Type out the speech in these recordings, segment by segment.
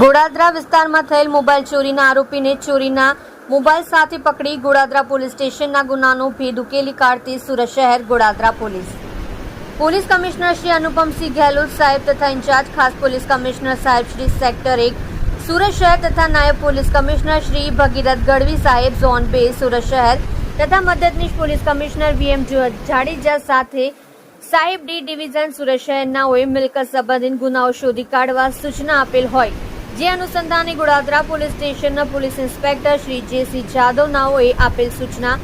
ગોડાદરા વિસ્તારમાં થયેલ મોબાઈલ ચોરીના આરોપીને ચોરીના મોબાઈલ સાથે પકડી ગોડાદરા પોલીસ સ્ટેશનના ગુનાનો ભેદ ઉકેલી કાઢતી સુરત શહેર Godadara police. Police commissioner Shri Anupamsinh Gehlot સાહેબ તથા ઇન્ચાર્જ ખાસ પોલીસ કમિશનર સાહેબ શ્રી સેક્ટર એક, સુરત શહેર તથા નાયબ પોલીસ કમિશનર શ્રી ભગીરથ ગઢવી સાહેબ ઝોન બે, સુરત શહેર તથા મદદનીશ પોલીસ કમિશનર વીએમ જાડેજા સાથે સાહેબ ડી ડિવિઝન સુરત શહેરનાઓએ મિલકત સંબંધિત ગુનાઓ શોધી કાઢવા સૂચના આપેલ હોય. જે અનુસંધાને ગોડાદરા પોલીસ સ્ટેશનના police inspector Shri JC Jadav નાઓએ આપેલ સૂચના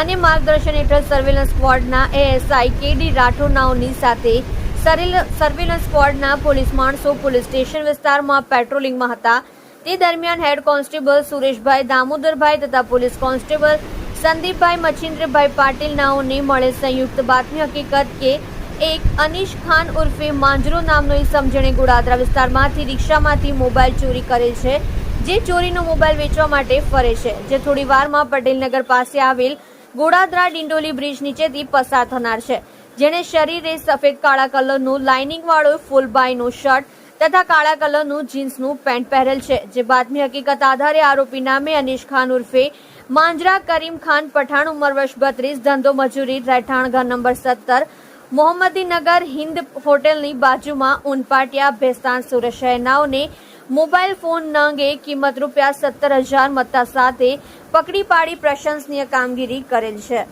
અને માર્ગદર્શન હેઠળ સર્વેલન્સ સ્ક્વોડના એએસઆઈ કેડી રાઠોડ નાઓની સાથે સર્વેલન્સ સ્ક્વોડના પોલીસ માણસો પોલીસ સ્ટેશન વિસ્તારમાં પેટ્રોલિંગમાં હતા. તે દરમિયાન હેડ કોન્સ્ટેબલ સુરેશભાઈ દામોદરભાઈ તથા પોલીસ કોન્સ્ટેબલ સંદીપભાઈ મચ્છિન્દ્રભાઈ પાટીલ મળે સંયુક્ત બાતમી હકીકત કે એક અનીશ ખાન ઉર્ફે માંજરો નામનો ઈસમ જેણે ગોડાદરા વિસ્તારમાંથી રિક્ષામાંથી મોબાઈલ ચોરી કરેલ છે, જે ચોરીનો મોબાઈલ વેચવા માટે ફરે છે. જે થોડી વારમાં પટેલનગર પાસે આવેલ ગોડાદરા ડિંડોલી બ્રિજ નીચેથી પસાર થનાર છે. જેણે શરીરે સફેદ કાળા કલરનું લાઇનિંગ વાળો ફૂલ બાયનું શર્ટ તથા કાળા કલરનું જીન્સનું પેન્ટ પહેરેલ છે. જે બાતમી હકીકત આધારે આરોપી નામે અનીશ ખાન ઉર્ફે માંજરા કરીમ ખાન પઠાણ ઉંમર વર્ષ બત્રીસ, ધંધો મજૂરી, રહેઠાણ ઘર નંબર સત્તર મોહમ્મદીનગર હિન્દ હોટેલની બાજુમાં ઉનપાટિયા ભેસ્તાન સુરત શહેરનાઓને મોબાઈલ ફોન નંગે કિંમત રૂપિયા સત્તર હજાર મત્તા સાથે પકડી પાડી પ્રશંસનીય કામગીરી કરેલ છે.